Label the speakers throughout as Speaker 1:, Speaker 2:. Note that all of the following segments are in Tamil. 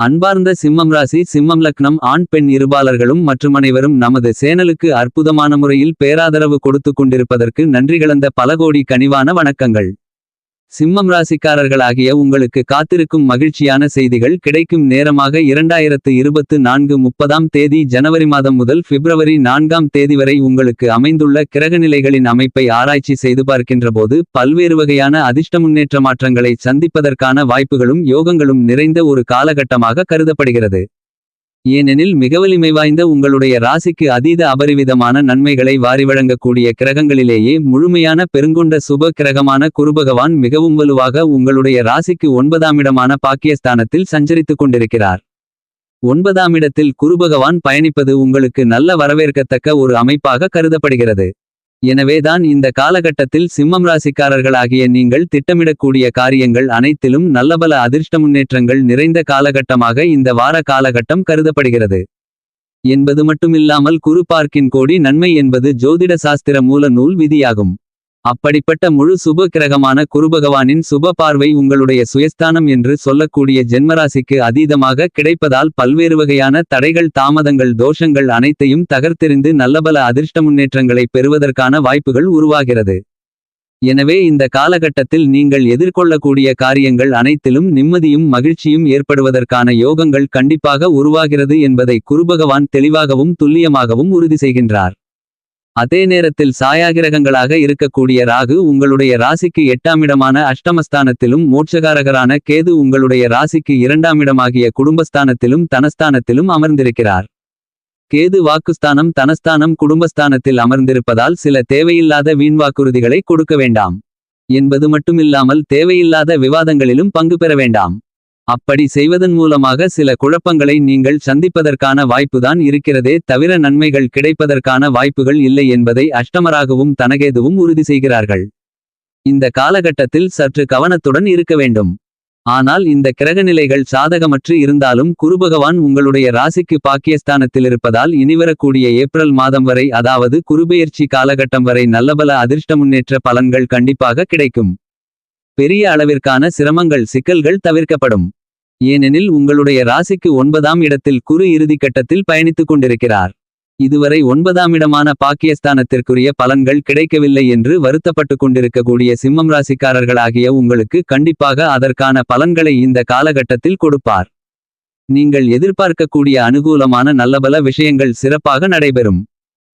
Speaker 1: அன்பார்ந்த சிம்மம் ராசி சிம்மம் லக்னம் ஆண் பெண் இருபாலர்களும் மற்றும் அனைவரும் நமது சேனலுக்கு அற்புதமான முறையில் பேராதரவு கொடுத்துக் கொண்டிருப்பதற்கு நன்றிகளந்த பல கோடி கனிவான வணக்கங்கள். சிம்மம் ராசிக்காரர்களாகிய உங்களுக்கு காத்திருக்கும் மகிழ்ச்சியான செய்திகள் கிடைக்கும் நேரமாக இரண்டாயிரத்து இருபத்து நான்கு முப்பதாம் தேதி ஜனவரி மாதம் முதல் பிப்ரவரி நான்காம் தேதி வரை உங்களுக்கு அமைந்துள்ள கிரகநிலைகளின் அமைப்பை ஆராய்ச்சி செய்து பார்க்கின்றபோது பல்வேறு வகையான அதிர்ஷ்ட முன்னேற்ற மாற்றங்களை சந்திப்பதற்கான வாய்ப்புகளும் யோகங்களும் நிறைந்த ஒரு காலகட்டமாக கருதப்படுகிறது. ஏனெனில் மிகவலிமை வாய்ந்த உங்களுடைய ராசிக்கு அதீத அபரிவிதமான நன்மைகளை வாரி வழங்கக்கூடிய கிரகங்களிலேயே முழுமையான பெருங்கொண்ட சுப கிரகமான குருபகவான் மிகவும் வலுவாக உங்களுடைய ராசிக்கு ஒன்பதாம் இடமான பாக்கியஸ்தானத்தில் சஞ்சரித்துக் கொண்டிருக்கிறார். ஒன்பதாம் இடத்தில் குருபகவான் பயணிப்பது உங்களுக்கு நல்ல வரவேற்கத்தக்க ஒரு அமைப்பாக கருதப்படுகிறது. எனவேதான் இந்த காலகட்டத்தில் சிம்மம் ராசிக்காரர்களாகிய நீங்கள் திட்டமிடக்கூடிய காரியங்கள் அனைத்திலும் நல்லபல அதிர்ஷ்ட முன்னேற்றங்கள் நிறைந்த காலகட்டமாக இந்த வார காலகட்டம் கருதப்படுகிறது. என்பது மட்டுமில்லாமல் குரு பார்க்கின் கோடி நன்மை என்பது ஜோதிட சாஸ்திர மூல நூல் விதியாகும். அப்படிப்பட்ட முழு சுப கிரகமான குருபகவானின் சுப பார்வை உங்களுடைய சுயஸ்தானம் என்று சொல்லக்கூடிய ஜென்மராசிக்கு அதீதமாக கிடைப்பதால் பல்வேறு வகையான தடைகள் தாமதங்கள் தோஷங்கள் அனைத்தையும் தகர்த்தெறிந்து நல்லபல அதிர்ஷ்ட முன்னேற்றங்களை பெறுவதற்கான வாய்ப்புகள் உருவாகிறது. எனவே இந்த காலகட்டத்தில் நீங்கள் எதிர்கொள்ளக்கூடிய காரியங்கள் அனைத்திலும் நிம்மதியும் மகிழ்ச்சியும் ஏற்படுவதற்கான யோகங்கள் கண்டிப்பாக உருவாகிறது என்பதை குருபகவான் தெளிவாகவும் துல்லியமாகவும் உறுதி செய்கின்றார். அதே நேரத்தில் சாயாகிரகங்களாக இருக்கக்கூடிய ராகு உங்களுடைய ராசிக்கு எட்டாமிடமான அஷ்டமஸ்தானத்திலும் மோட்சகாரகரான கேது உங்களுடைய ராசிக்கு இரண்டாமிடமாகிய குடும்பஸ்தானத்திலும் தனஸ்தானத்திலும் அமர்ந்திருக்கிறார். கேது வாக்குஸ்தானம் தனஸ்தானம் குடும்பஸ்தானத்தில் அமர்ந்திருப்பதால் சில தேவையில்லாத வீண்வாக்குறுதிகளை கொடுக்க வேண்டாம். என்பது மட்டுமில்லாமல் தேவையில்லாத விவாதங்களிலும் பங்கு பெற வேண்டாம். அப்படி செய்வதன் மூலமாக சில குழப்பங்களை நீங்கள் சந்திப்பதற்கான வாய்ப்புதான் இருக்கிறதே தவிர நன்மைகள் கிடைப்பதற்கான வாய்ப்புகள் இல்லை என்பதை அஷ்டமராகவும் தனகேதுவும் உறுதி செய்கிறார்கள். இந்த காலகட்டத்தில் சற்று கவனத்துடன் இருக்க வேண்டும். ஆனால் இந்த கிரகநிலைகள் சாதகமற்று இருந்தாலும் குருபகவான் உங்களுடைய ராசிக்கு பாக்கியஸ்தானத்தில் இருப்பதால் இனிவரக்கூடிய ஏப்ரல் மாதம் வரை அதாவது குருபெயர்ச்சி காலகட்டம் வரை நல்லபல அதிர்ஷ்ட முன்னேற்ற பலன்கள் கண்டிப்பாக கிடைக்கும். பெரிய அளவிற்கான சிரமங்கள் சிக்கல்கள் தவிர்க்கப்படும். ஏனெனில் உங்களுடைய ராசிக்கு ஒன்பதாம் இடத்தில் குறு இறுதி கட்டத்தில் பயணித்துக் கொண்டிருக்கிறார். இதுவரை ஒன்பதாம் இடமான பாக்கியஸ்தானத்திற்குரிய பலன்கள் கிடைக்கவில்லை என்று வருத்தப்பட்டு கொண்டிருக்கக்கூடிய சிம்மம் ராசிக்காரர்களாகிய உங்களுக்கு கண்டிப்பாக அதற்கான பலன்களை இந்த காலகட்டத்தில் கொடுப்பார். நீங்கள் எதிர்பார்க்கக்கூடிய அனுகூலமான நல்லபல விஷயங்கள் சிறப்பாக நடைபெறும்.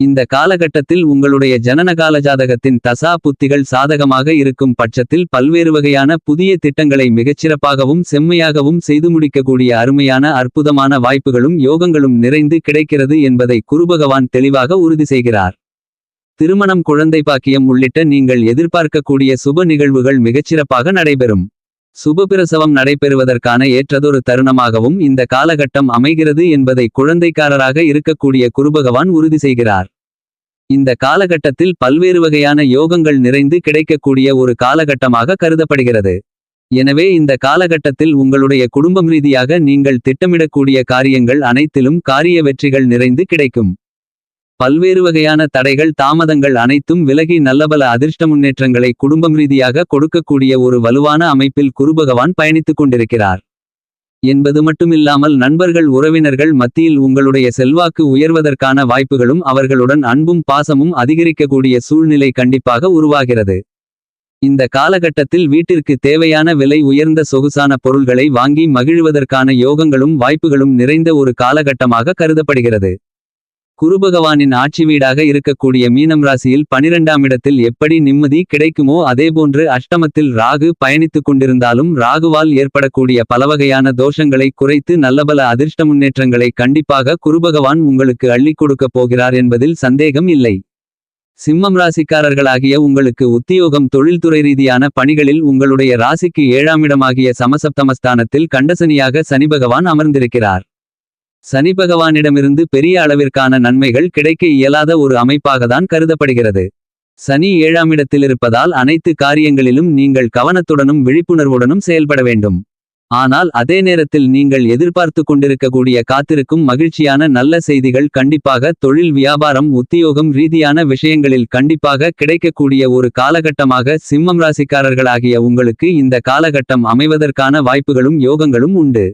Speaker 1: இந்த காலகட்டத்தில் உங்களுடைய ஜனனகால ஜாதகத்தின் தசா புத்திகள் சாதகமாக இருக்கும் பட்சத்தில் பல்வேறு வகையான புதிய திட்டங்களை மிகச்சிறப்பாகவும் செம்மையாகவும் செய்து முடிக்கக்கூடிய அருமையான அற்புதமான வாய்ப்புகளும் யோகங்களும் நிறைந்து கிடைக்கிறது என்பதை குருபகவான் தெளிவாக உறுதி செய்கிறார். திருமணம் குழந்தை பாக்கியம் உள்ளிட்ட நீங்கள் எதிர்பார்க்கக்கூடிய சுப நிகழ்வுகள் மிகச்சிறப்பாக நடைபெறும். சுபபிரசவம் நடைபெறுவதற்கான ஏற்றதொரு தருணமாகவும் இந்த காலகட்டம் அமைகிறது என்பதை குழந்தைக்காரராக இருக்கக்கூடிய குருபகவான் உறுதி செய்கிறார். இந்த காலகட்டத்தில் பல்வேறு வகையான யோகங்கள் நிறைந்து கிடைக்கக்கூடிய ஒரு காலகட்டமாக கருதப்படுகிறது. எனவே இந்த காலகட்டத்தில் உங்களுடைய குடும்பம் ரீதியாக நீங்கள் திட்டமிடக்கூடிய காரியங்கள் அனைத்திலும் காரிய வெற்றிகள் நிறைந்து கிடைக்கும். பல்வேறு வகையான தடைகள் தாமதங்கள் அனைத்தும் விலகி நல்லபல அதிர்ஷ்ட முன்னேற்றங்களை குடும்பம் ரீதியாக கொடுக்கக்கூடிய ஒரு வலுவான அமைப்பில் குருபகவான் பயணித்துக் கொண்டிருக்கிறார். என்பது மட்டுமில்லாமல் நண்பர்கள் உறவினர்கள் மத்தியில் உங்களுடைய செல்வாக்கு உயர்வதற்கான வாய்ப்புகளும் அவர்களுடன் அன்பும் பாசமும் அதிகரிக்கக்கூடிய சூழ்நிலை கண்டிப்பாக உருவாகிறது. இந்த காலகட்டத்தில் வீட்டிற்கு தேவையான விலை உயர்ந்த சொகுசான பொருள்களை வாங்கி மகிழ்வதற்கான யோகங்களும் வாய்ப்புகளும் நிறைந்த ஒரு காலகட்டமாக கருதப்படுகிறது. குருபகவானின் ஆட்சி வீடாக இருக்கக்கூடிய மீனம் ராசியில் பனிரெண்டாம் இடத்தில் எப்படி நிம்மதி கிடைக்குமோ அதேபோன்று அஷ்டமத்தில் ராகு பயணித்துக் கொண்டிருந்தாலும் ராகுவால் ஏற்படக்கூடிய பலவகையான தோஷங்களை குறைத்து நல்லபல அதிர்ஷ்ட முன்னேற்றங்களை கண்டிப்பாக குருபகவான் உங்களுக்கு அள்ளிக் கொடுக்கப் போகிறார் என்பதில் சந்தேகம் இல்லை. சிம்மம் ராசிக்காரர்களாகிய உங்களுக்கு உத்தியோகம் தொழில்துறை ரீதியான பணிகளில் உங்களுடைய ராசிக்கு ஏழாம் இடமாகிய சமசப்தமஸ்தானத்தில் கண்டசனியாக சனிபகவான் அமர்ந்திருக்கிறார். சனி பகவானிடமிருந்து பெரிய அளவிற்கான நன்மைகள் கிடைக்க இயலாத ஒரு அமைப்பாகத்தான் கருதப்படுகிறது. சனி ஏழாம் இடத்திலிருப்பதால் அனைத்து காரியங்களிலும் நீங்கள் கவனத்துடனும் விழிப்புணர்வுடனும் செயல்பட வேண்டும். ஆனால் அதே நேரத்தில் நீங்கள் எதிர்பார்த்து கொண்டிருக்கக்கூடிய காத்திருக்கும் மகிழ்ச்சியான நல்ல செய்திகள் கண்டிப்பாக தொழில் வியாபாரம் உத்தியோகம் ரீதியான விஷயங்களில் கண்டிப்பாக கிடைக்கக்கூடிய ஒரு காலகட்டமாக சிம்மம் ராசிக்காரர்களாகிய உங்களுக்கு இந்த காலகட்டம் அமைவதற்கான வாய்ப்புகளும் யோகங்களும் உண்டு.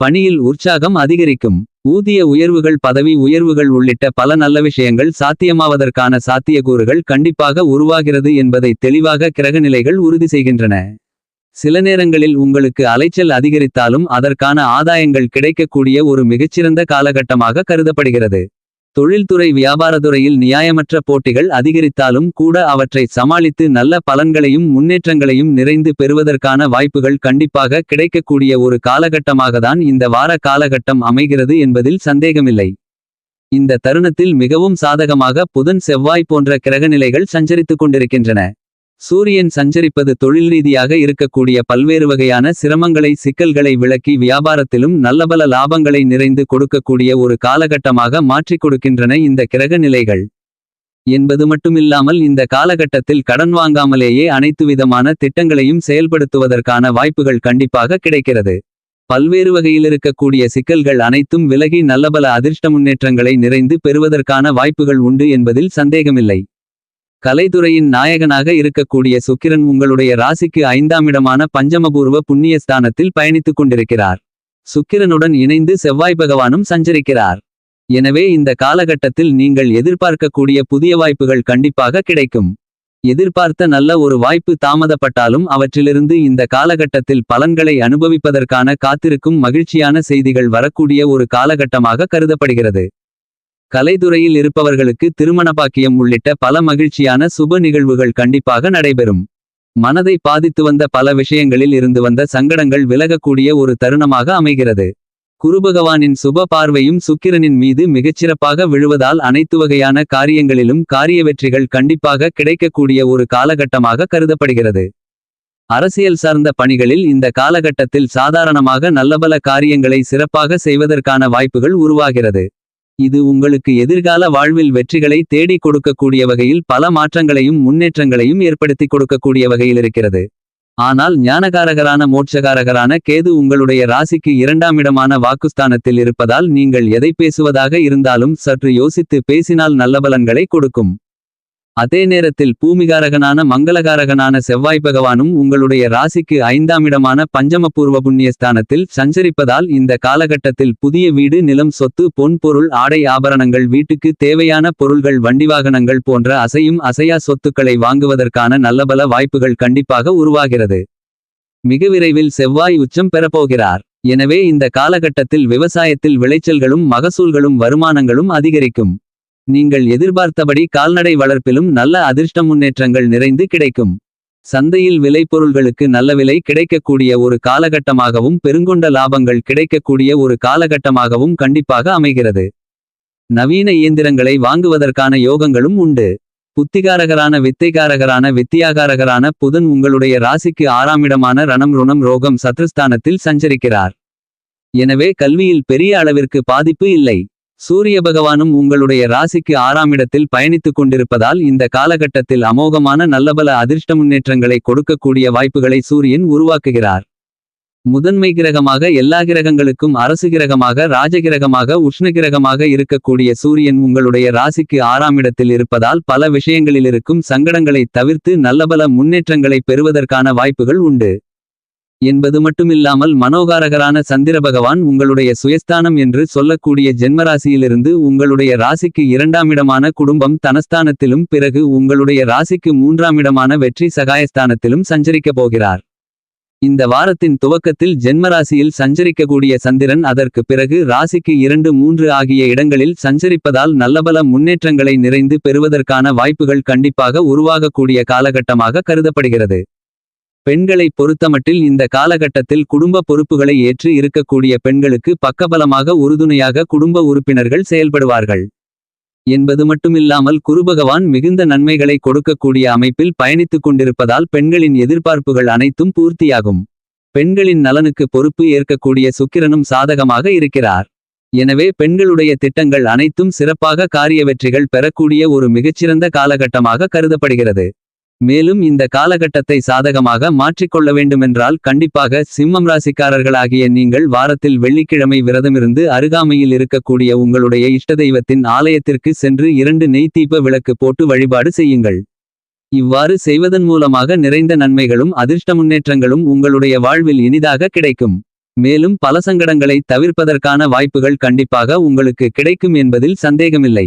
Speaker 1: பணியில் உற்சாகம் அதிகரிக்கும். ஊதிய உயர்வுகள் பதவி உயர்வுகள் உள்ளிட்ட பல நல்ல விஷயங்கள் சாத்தியமாவதற்கான சாத்தியக்கூறுகள் கண்டிப்பாக உருவாகிறது என்பதை தெளிவாக கிரகநிலைகள் உறுதி செய்கின்றன. சில நேரங்களில் உங்களுக்கு அலைச்சல் அதிகரித்தாலும் அதற்கான ஆதாயங்கள் கிடைக்கக்கூடிய ஒரு மிகச்சிறந்த காலகட்டமாக கருதப்படுகிறது. தொழில்துறை வியாபாரத்துறையில் நியாயமற்ற போட்டிகள் அதிகரித்தாலும் கூட அவற்றை சமாளித்து நல்ல பலன்களையும் முன்னேற்றங்களையும் நிறைந்து பெறுவதற்கான வாய்ப்புகள் கண்டிப்பாக கிடைக்கக்கூடிய ஒரு காலகட்டமாகத்தான் இந்த வார காலகட்டம் அமைகிறது என்பதில் சந்தேகமில்லை. இந்த தருணத்தில் மிகவும் சாதகமாக புதன் செவ்வாய் போன்ற கிரகநிலைகள் சஞ்சரித்துக் கொண்டிருக்கின்றன. சூரியன் சஞ்சரிப்பது தொழில் ரீதியாக இருக்கக்கூடிய பல்வேறு வகையான சிரமங்களை சிக்கல்களை விளக்கி வியாபாரத்திலும் நல்லபல லாபங்களை நிறைந்து கொடுக்கக்கூடிய ஒரு காலகட்டமாக மாற்றிக் கொடுக்கின்றன இந்த கிரக நிலைகள். என்பது மட்டுமில்லாமல் இந்த காலகட்டத்தில் கடன் வாங்காமலேயே அனைத்து விதமான திட்டங்களையும் செயல்படுத்துவதற்கான வாய்ப்புகள் கண்டிப்பாக கிடைக்கிறது. பல்வேறு வகையில் இருக்கக்கூடிய சிக்கல்கள் அனைத்தும் விலகி நல்லபல அதிர்ஷ்ட முன்னேற்றங்களை நிறைந்து பெறுவதற்கான வாய்ப்புகள் உண்டு என்பதில் சந்தேகமில்லை. கலைத்துறையின் நாயகனாக இருக்கக்கூடிய சுக்கிரன் உங்களுடைய ராசிக்கு ஐந்தாம் இடமான பஞ்சமபூர்வ புண்ணியஸ்தானத்தில் பயணித்துக் கொண்டிருக்கிறார். சுக்கிரனுடன் இணைந்து செவ்வாய் பகவானும் சஞ்சரிக்கிறார். எனவே இந்த காலகட்டத்தில் நீங்கள் எதிர்பார்க்கக்கூடிய புதிய வாய்ப்புகள் கண்டிப்பாக கிடைக்கும். எதிர்பார்த்த நல்ல ஒரு வாய்ப்பு தாமதப்பட்டாலும் அவற்றிலிருந்து இந்த காலகட்டத்தில் பலன்களை அனுபவிப்பதற்கான காத்திருக்கும் மகிழ்ச்சியான செய்திகள் வரக்கூடிய ஒரு காலகட்டமாக கருதப்படுகிறது. கலைதுறையில் இருப்பவர்களுக்கு திருமணபாக்கியம் உள்ளிட்ட பல மகிழ்ச்சியான சுப நிகழ்வுகள் கண்டிப்பாக நடைபெறும். மனதை பாதித்து வந்த பல விஷயங்களில் இருந்து வந்த சங்கடங்கள் விலகக்கூடிய ஒரு தருணமாக அமைகிறது. குருபகவானின் சுப பார்வையும் சுக்கிரனின் மீது மிகச்சிறப்பாக விழுவதால் அனைத்து வகையான காரியங்களிலும் காரிய வெற்றிகள் கண்டிப்பாக கிடைக்கக்கூடிய ஒரு காலகட்டமாக கருதப்படுகிறது. அரசியல் சார்ந்த பணிகளில் இந்த காலகட்டத்தில் சாதாரணமாக நல்லபல காரியங்களை சிறப்பாக செய்வதற்கான வாய்ப்புகள் உருவாகிறது. இது உங்களுக்கு எதிர்கால வாழ்வில் வெற்றிகளை தேடி கொடுக்கக்கூடிய வகையில் பல மாற்றங்களையும் முன்னேற்றங்களையும் ஏற்படுத்தி கொடுக்கக்கூடிய வகையில் இருக்கிறது. ஆனால் ஞானகாரகரான மோட்சகாரகரான கேது உங்களுடைய ராசிக்கு இரண்டாம் இடமான வாக்குஸ்தானத்தில் இருப்பதால் நீங்கள் எதை பேசுவதாக இருந்தாலும் சற்று யோசித்து பேசினால் நல்ல பலன்களை கொடுக்கும். அதே நேரத்தில் பூமிகாரகனான மங்களகாரகனான செவ்வாய் பகவானும் உங்களுடைய ராசிக்கு ஐந்தாம் இடமான பஞ்சமபூர்வ புண்ணியஸ்தானத்தில் சஞ்சரிப்பதால் இந்த காலகட்டத்தில் புதிய வீடு நிலம் சொத்து பொன் பொருள் ஆடை ஆபரணங்கள் வீட்டுக்கு தேவையான பொருள்கள் வண்டிவாகனங்கள் போன்ற அசையும் அசையா சொத்துக்களை வாங்குவதற்கான நல்லபல வாய்ப்புகள் கண்டிப்பாக உருவாகிறது. மிக விரைவில் செவ்வாய் உச்சம் பெறப்போகிறார். எனவே இந்த காலகட்டத்தில் விவசாயத்தில் விளைச்சல்களும் மகசூல்களும் வருமானங்களும் அதிகரிக்கும். நீங்கள் எதிர்பார்த்தபடி கால்நடை வளர்ப்பிலும் நல்ல அதிர்ஷ்ட முன்னேற்றங்கள் நிறைந்து கிடைக்கும். சந்தையில் விளைபொருள்களுக்கு நல்ல விலை கிடைக்கக்கூடிய ஒரு காலகட்டமாகவும் பெருங்கொண்ட லாபங்கள் கிடைக்கக்கூடிய ஒரு காலகட்டமாகவும் கண்டிப்பாக அமைகிறது. நவீன இயந்திரங்களை வாங்குவதற்கான யோகங்களும் உண்டு. புத்திகாரகரான வித்தைகாரகரான வித்தியாகாரகரான புதன் உங்களுடைய ராசிக்கு ஆறாமிடமான ரணம் ருணம் ரோகம் சத்ருஸ்தானத்தில் சஞ்சரிக்கிறார். எனவே கல்வியில் பெரிய அளவிற்கு பாதிப்பு இல்லை. சூரிய பகவானும் உங்களுடைய ராசிக்கு ஆறாம் இடத்தில் பயணித்துக் கொண்டிருப்பதால் இந்த காலகட்டத்தில் அமோகமான நல்லபல அதிர்ஷ்ட முன்னேற்றங்களை கொடுக்கக்கூடிய வாய்ப்புகளை சூரியன் உருவாக்குகிறார். முதன்மை கிரகமாக எல்லா கிரகங்களுக்கும் அரசு கிரகமாக ராஜகிரகமாக உஷ்ணகிரகமாக இருக்கக்கூடிய சூரியன் உங்களுடைய ராசிக்கு ஆறாம் இடத்தில் இருப்பதால் பல விஷயங்களில் இருக்கும் சங்கடங்களை தவிர்த்து நல்லபல முன்னேற்றங்களை பெறுவதற்கான வாய்ப்புகள் உண்டு. என்பது மட்டுமில்லாமல் மனோகாரகரான சந்திர பகவான் உங்களுடைய சுயஸ்தானம் என்று சொல்லக்கூடிய ஜென்மராசியிலிருந்து உங்களுடைய ராசிக்கு இரண்டாமிடமான குடும்பம் தனஸ்தானத்திலும் பிறகு உங்களுடைய ராசிக்கு மூன்றாம் இடமான வெற்றி சகாயஸ்தானத்திலும் சஞ்சரிக்கப் போகிறார். இந்த வாரத்தின் துவக்கத்தில் ஜென்மராசியில் சஞ்சரிக்கக்கூடிய சந்திரன் அதற்கு பிறகு ராசிக்கு இரண்டு மூன்று ஆகிய இடங்களில் சஞ்சரிப்பதால் நல்லபல முன்னேற்றங்களை நிறைந்து பெறுவதற்கான வாய்ப்புகள் கண்டிப்பாக உருவாகக்கூடிய காலகட்டமாக கருதப்படுகிறது. பெண்களை பொறுத்தமட்டில் இந்த காலகட்டத்தில் குடும்ப பொறுப்புகளை ஏற்று இருக்கக்கூடிய பெண்களுக்கு பக்கபலமாக உறுதுணையாக குடும்ப உறுப்பினர்கள் செயல்படுவார்கள். என்பது மட்டுமில்லாமல் குருபகவான் மிகுந்த நன்மைகளை கொடுக்கக்கூடிய அமைப்பில் பயணித்துக் கொண்டிருப்பதால் பெண்களின் எதிர்பார்ப்புகள் அனைத்தும் பூர்த்தியாகும். பெண்களின் நலனுக்கு பொறுப்பு ஏற்கக்கூடிய சுக்கிரனும் சாதகமாக இருக்கிறார். எனவே பெண்களுடைய திட்டங்கள் அனைத்தும் சிறப்பாக காரிய வெற்றிகள் பெறக்கூடிய ஒரு மிகச்சிறந்த காலகட்டமாக கருதப்படுகிறது. மேலும் இந்த காலகட்டத்தை சாதகமாக மாற்றிக்கொள்ள வேண்டுமென்றால் கண்டிப்பாக சிம்மம் ராசிக்காரர்களாகிய நீங்கள் வாரத்தில் வெள்ளிக்கிழமை விரதமிருந்து அருகாமையில் இருக்கக்கூடிய உங்களுடைய இஷ்ட தெய்வத்தின் ஆலயத்திற்கு சென்று இரண்டு நெய்த்தீப விளக்கு போட்டு வழிபாடு செய்யுங்கள். இவ்வாறு செய்வதன் மூலமாக நிறைந்த நன்மைகளும் அதிர்ஷ்ட முன்னேற்றங்களும் உங்களுடைய வாழ்வில் இனிதாக கிடைக்கும். மேலும் பல சங்கடங்களை தவிர்ப்பதற்கான வாய்ப்புகள் கண்டிப்பாக உங்களுக்கு கிடைக்கும் என்பதில் சந்தேகமில்லை.